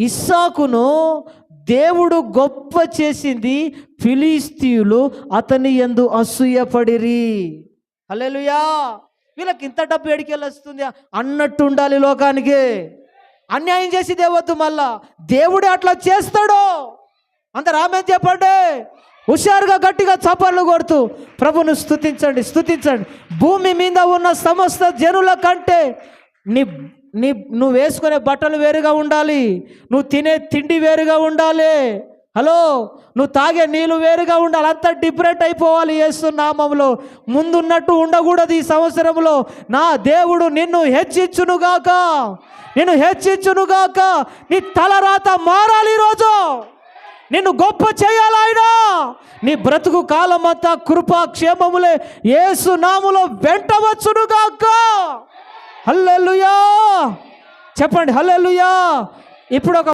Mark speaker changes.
Speaker 1: ఇస్సాకును దేవుడు గొప్ప చేసింది ఫిలిస్తీయులు అతని ఎందు అసూయపడిరి. అల్లెలుయా వీళ్ళకి ఇంత డబ్బు ఎడికెళ్ళి వస్తుంది అన్నట్టు ఉండాలి లోకానికి. అన్యాయం చేసి దేవద్దు మళ్ళా. దేవుడే అట్లా చేస్తాడు? అంత రామే చెప్పండి. హుషారుగా గట్టిగా చప్పర్లు కొడుతూ ప్రభును స్తుతించండి స్తుతించండి. భూమి మీద ఉన్న సమస్త జనుల కంటే నీ నీ నువ్వు వేసుకునే బట్టలు వేరుగా ఉండాలి. నువ్వు తినే తిండి వేరుగా ఉండాలి. హలో? నువ్వు తాగే నీళ్ళు వేరుగా ఉండాలి. అంతా డిఫరెంట్ అయిపోవాలి యేసు నామంలో. ముందున్నట్టు ఉండకూడదు ఈ సంవత్సరంలో. నా దేవుడు నిన్ను హెచ్చించునుగాక నిన్ను హెచ్చించునుగాక నీ తలరాత మారాలి ఈరోజు. నిన్ను గొప్ప చేయాలి ఆయన. నీ బ్రతుకు కాలమంతా కృపా క్షేమములే ఏసునాములో వెంటవచ్చునుగాక హల్లెలూయా. చెప్పండి హల్లెలూయా! ఇప్పుడు ఒక